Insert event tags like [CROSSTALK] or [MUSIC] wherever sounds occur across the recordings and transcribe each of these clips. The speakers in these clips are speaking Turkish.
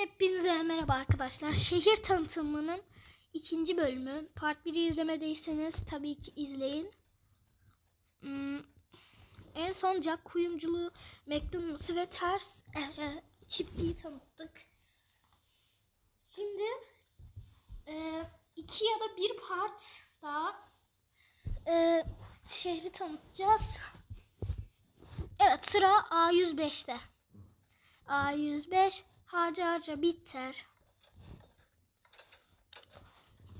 Hepinize merhaba arkadaşlar. Şehir tanıtımının ikinci bölümü. Part 1'i izlemediyseniz tabii ki izleyin. Hmm, en son Jack kuyumculuğu, McDonald's'ı ve ters e, e, çiftliği tanıttık. Şimdi e, iki ya da bir part daha e, şehri tanıtacağız. Evet sıra A105'te. A105 harca harca bitter.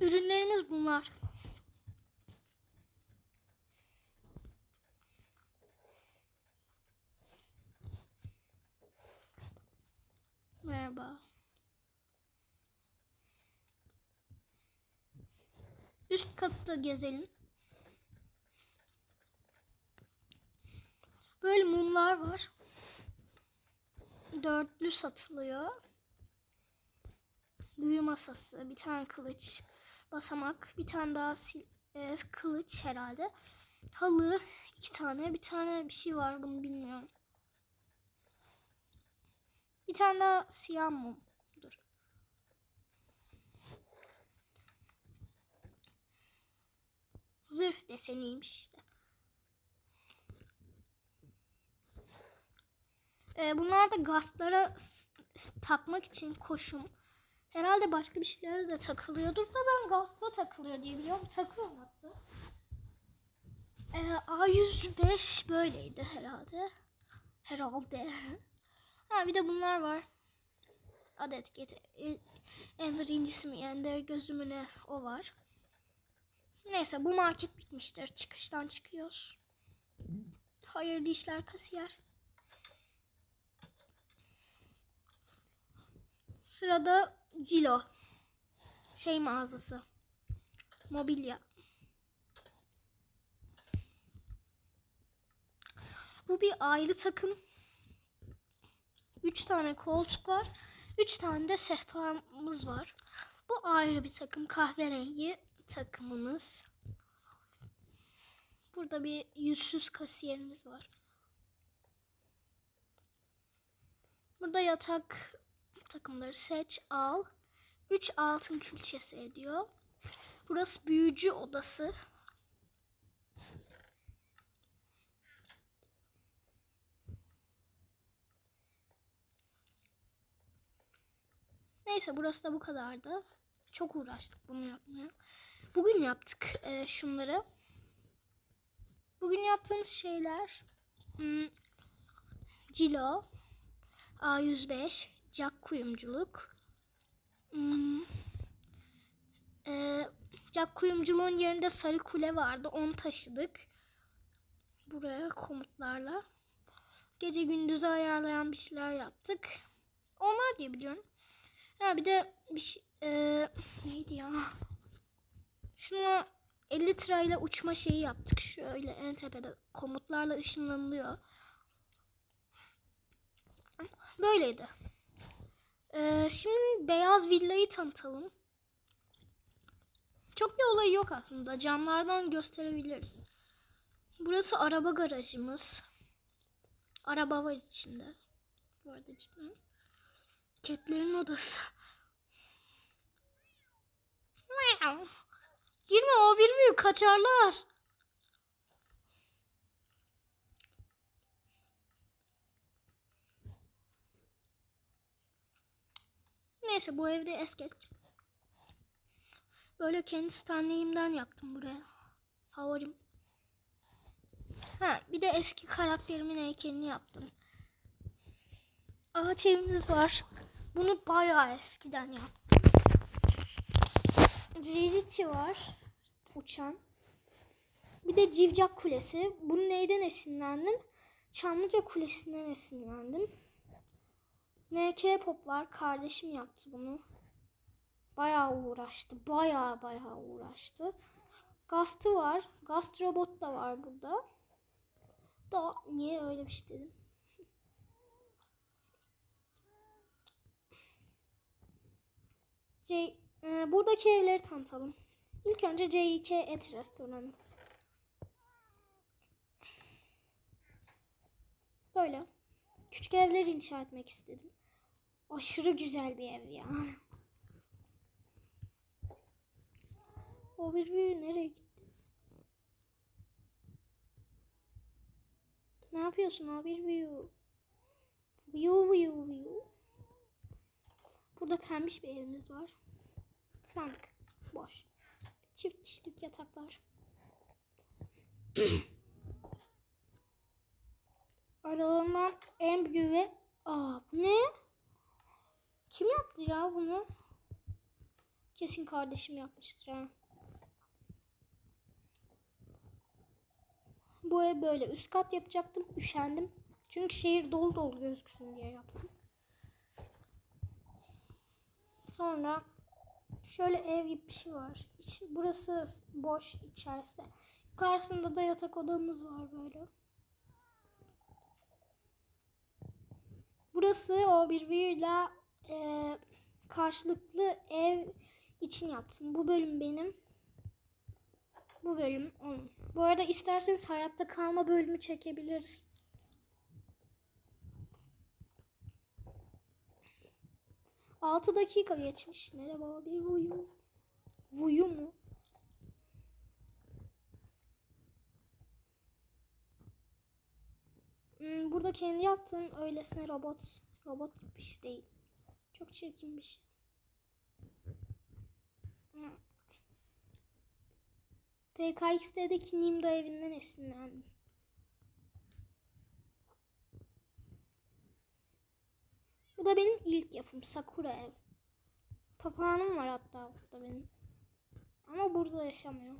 Ürünlerimiz bunlar. Merhaba. Üst katta gezelim. Böyle mumlar var dörtlü satılıyor. Büyü masası, bir tane kılıç, basamak, bir tane daha sil- e, kılıç herhalde. Halı, iki tane, bir tane bir şey var bunu bilmiyorum. Bir tane daha siyah mum. Dur. Zırh deseniymiş işte. Ee, bunlar da gazlara takmak için koşum. Herhalde başka bir şeylere de takılıyordur da ben gazla takılıyor diye biliyorum. Takıyorum hatta. Ee, A105 böyleydi herhalde. Herhalde. [LAUGHS] ha bir de bunlar var. Adet get e, Ender incisi mi Ender gözü mü ne o var. Neyse bu market bitmiştir. Çıkıştan çıkıyoruz. Hayırlı işler kasiyer. Sırada Cilo. Şey mağazası. Mobilya. Bu bir ayrı takım. Üç tane koltuk var. Üç tane de sehpamız var. Bu ayrı bir takım. Kahverengi takımımız. Burada bir yüzsüz kasiyerimiz var. Burada yatak takımları seç, al. 3 altın külçesi ediyor. Burası büyücü odası. Neyse burası da bu kadardı. Çok uğraştık bunu yapmaya. Bugün yaptık e, şunları. Bugün yaptığımız şeyler hmm, Cilo, A105, Jack kuyumculuk. Hmm, e, Jack kuyumculuğun yerinde sarı kule vardı. Onu taşıdık. Buraya komutlarla. Gece gündüzü ayarlayan bir şeyler yaptık. Onlar diye biliyorum. Ha bir de bir şey, e, neydi ya? Şuna 50 lirayla uçma şeyi yaptık. Şöyle en tepede komutlarla ışınlanılıyor. Böyleydi. Ee, şimdi beyaz villayı tanıtalım. Çok bir olayı yok aslında. Camlardan gösterebiliriz. Burası araba garajımız. Araba var içinde. Bu arada cidden. Ketlerin odası. Girme o bir büyük kaçarlar. Neyse bu evde es geç. Böyle kendi stanleyimden yaptım buraya. Favorim. Ha bir de eski karakterimin heykelini yaptım. Ağaç evimiz var. Bunu bayağı eskiden yaptım. Rarity var. Uçan. Bir de Civcak Kulesi. Bunu neyden esinlendim? Çamlıca Kulesi'nden esinlendim. NK Pop var. Kardeşim yaptı bunu. Bayağı uğraştı. Bayağı bayağı uğraştı. Gastı var. Gast Robot da var burada. Da niye öyle bir şey dedim? C, e, buradaki evleri tanıtalım. İlk önce C2 Et Restoranı. Böyle. Küçük evler inşa etmek istedim. Aşırı güzel bir ev ya. O bir büyü nereye gitti? Ne yapıyorsun o bir büyü? Viyu viyu viyu. Burada pembiş bir evimiz var. Sandık. Boş. Çift kişilik yataklar. [CLEARS THROAT] Aralarından en büyüğü. Aa ne? Kim yaptı ya bunu? Kesin kardeşim yapmıştır ha. Bu ev böyle üst kat yapacaktım. Üşendim. Çünkü şehir dolu dolu gözüksün diye yaptım. Sonra şöyle ev gibi bir şey var. İç, burası boş içerisinde. Karşısında da yatak odamız var böyle. Burası o birbiriyle e, karşılıklı ev için yaptım. Bu bölüm benim. Bu bölüm onun. Bu arada isterseniz hayatta kalma bölümü çekebiliriz. Altı dakika geçmiş. Merhaba bir vuyu. Vuyu mu? Burada kendi yaptığım öylesine robot. Robot gibi bir şey değil. Çok çirkin bir şey. Hmm. PKX'deki Nimda evinden esinlendim. Bu da benim ilk yapım Sakura ev. Papağanım var hatta burada benim. Ama burada yaşamıyor.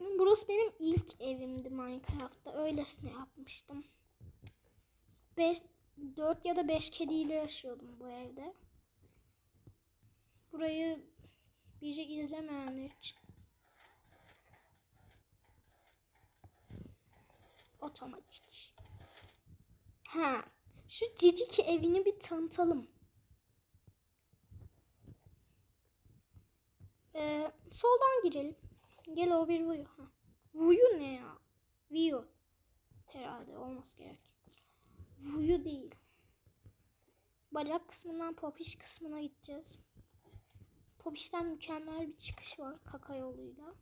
Burası benim ilk evimdi Minecraft'ta. Öylesine yapmıştım. 5 4 ya da 5 kediyle yaşıyordum bu evde. Burayı biri izlemeyenler için otomatik. Ha, şu cicik evini bir tanıtalım. Ee, soldan girelim. Gel o bir vuyu. Ha. Vuyu ne ya? Vuyu. Herhalde olması gerek. Vuyu değil. Bacak kısmından popiş kısmına gideceğiz. Popiş'ten mükemmel bir çıkış var kaka yoluyla.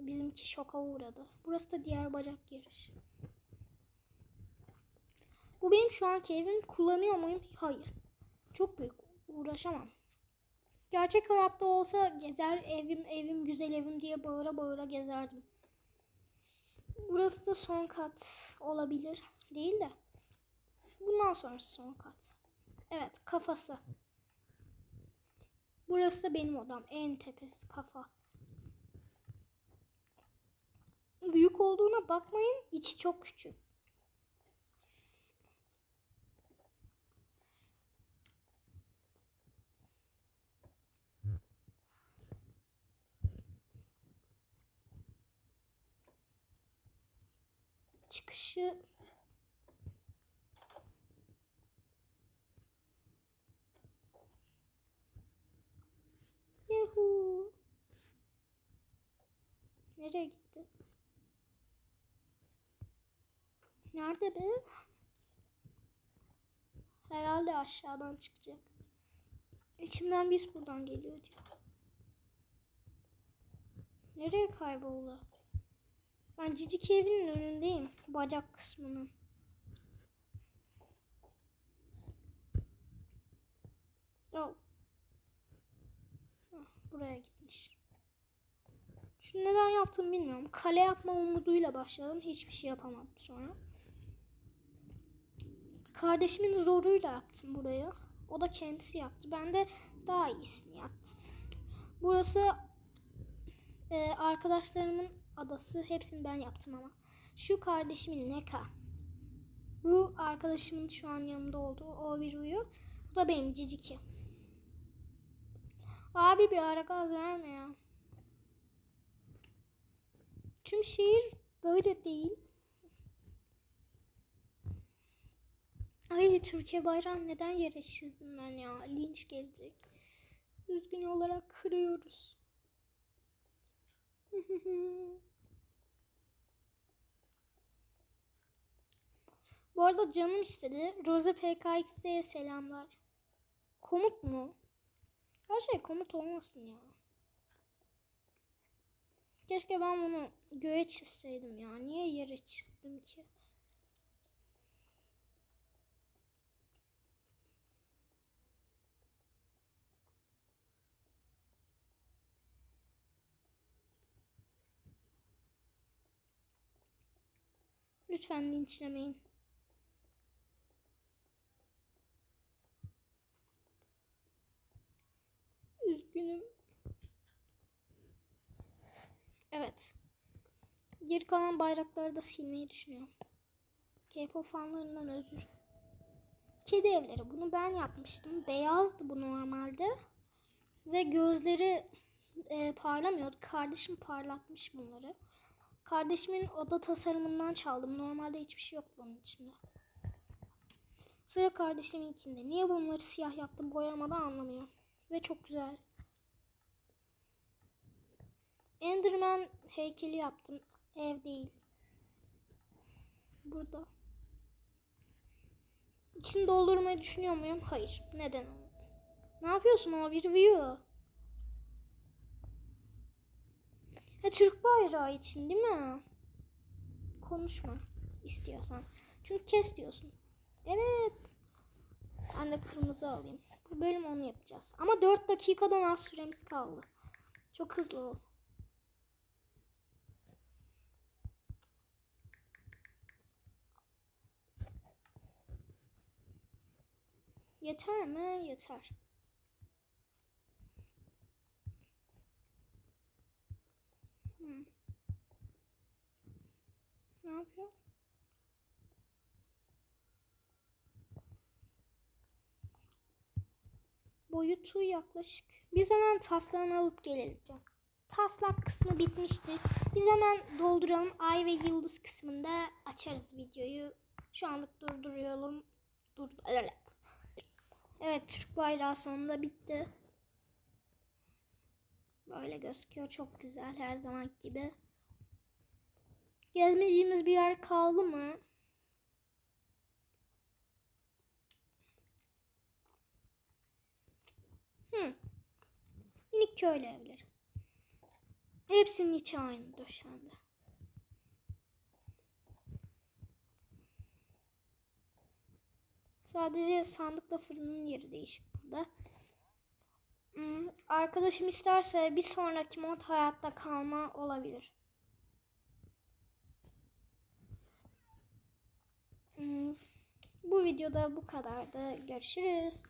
Bizimki şoka uğradı. Burası da diğer bacak girişi. Bu benim şu anki evim. Kullanıyor muyum? Hayır. Çok büyük. Uğraşamam. Gerçek hayatta olsa gezer evim evim güzel evim diye bağıra bağıra gezerdim. Burası da son kat olabilir. Değil de. Bundan sonrası son kat. Evet kafası. Burası da benim odam. En tepesi kafa. Büyük olduğuna bakmayın. içi çok küçük. Nereye gitti? Nerede be? Herhalde aşağıdan çıkacak. İçimden biz buradan geliyor diyor. Nereye kayboldu? Ben cicik evinin önündeyim. Bacak kısmının. Oh. Buraya gitmiş. Şunu neden yaptım bilmiyorum. Kale yapma umuduyla başladım. Hiçbir şey yapamadım sonra. Kardeşimin zoruyla yaptım burayı. O da kendisi yaptı. Ben de daha iyisini yaptım. Burası e, arkadaşlarımın adası. Hepsini ben yaptım ama. Şu kardeşimin Neka. Bu arkadaşımın şu an yanımda olduğu o bir uyu. Bu da benim Ciciki. Abi bir ara gaz verme ya. Tüm şehir böyle değil. Ay Türkiye bayrağını neden yere çizdim ben ya? Linç gelecek. Üzgün olarak kırıyoruz. [LAUGHS] Bu arada canım istedi. Rose PKX'e selamlar. Komut mu? Her şey komut olmasın ya. Keşke ben bunu göğe çizseydim ya. Niye yere çizdim ki? Lütfen linçlemeyin. Evet. Geri kalan bayrakları da silmeyi düşünüyorum. K-pop fanlarından özür. Kedi evleri. Bunu ben yapmıştım. Beyazdı bu normalde. Ve gözleri e, parlamıyordu. Kardeşim parlatmış bunları. Kardeşimin oda tasarımından çaldım. Normalde hiçbir şey yoktu onun içinde. Sıra kardeşiminkinde. Niye bunları siyah yaptım boyamadan anlamıyorum. Ve çok güzel. Enderman heykeli yaptım. Ev değil. Burada. İçini doldurmayı düşünüyor muyum? Hayır. Neden? Ne yapıyorsun o bir view? Ha Türk bayrağı için değil mi? Konuşma istiyorsan. Çünkü kes diyorsun. Evet. Ben de kırmızı alayım. Bu bölüm onu yapacağız. Ama 4 dakikadan az süremiz kaldı. Çok hızlı ol. Yeter mi? Yeter. Hmm. Ne yapıyor? Boyutu yaklaşık. Biz hemen taslağını alıp gelelim. Taslak kısmı bitmiştir. Biz hemen dolduralım. Ay ve yıldız kısmında açarız videoyu. Şu anlık durduruyorum. Dur. Evet Türk bayrağı sonunda bitti. Böyle gözüküyor. Çok güzel her zaman gibi. Gezmediğimiz bir yer kaldı mı? Hı. Minik köylü evleri. Hepsinin içi aynı döşendi. Sadece sandıkla fırının yeri değişik burada. Hmm, arkadaşım isterse bir sonraki mod hayatta kalma olabilir. Hmm, bu videoda bu kadardı. Görüşürüz.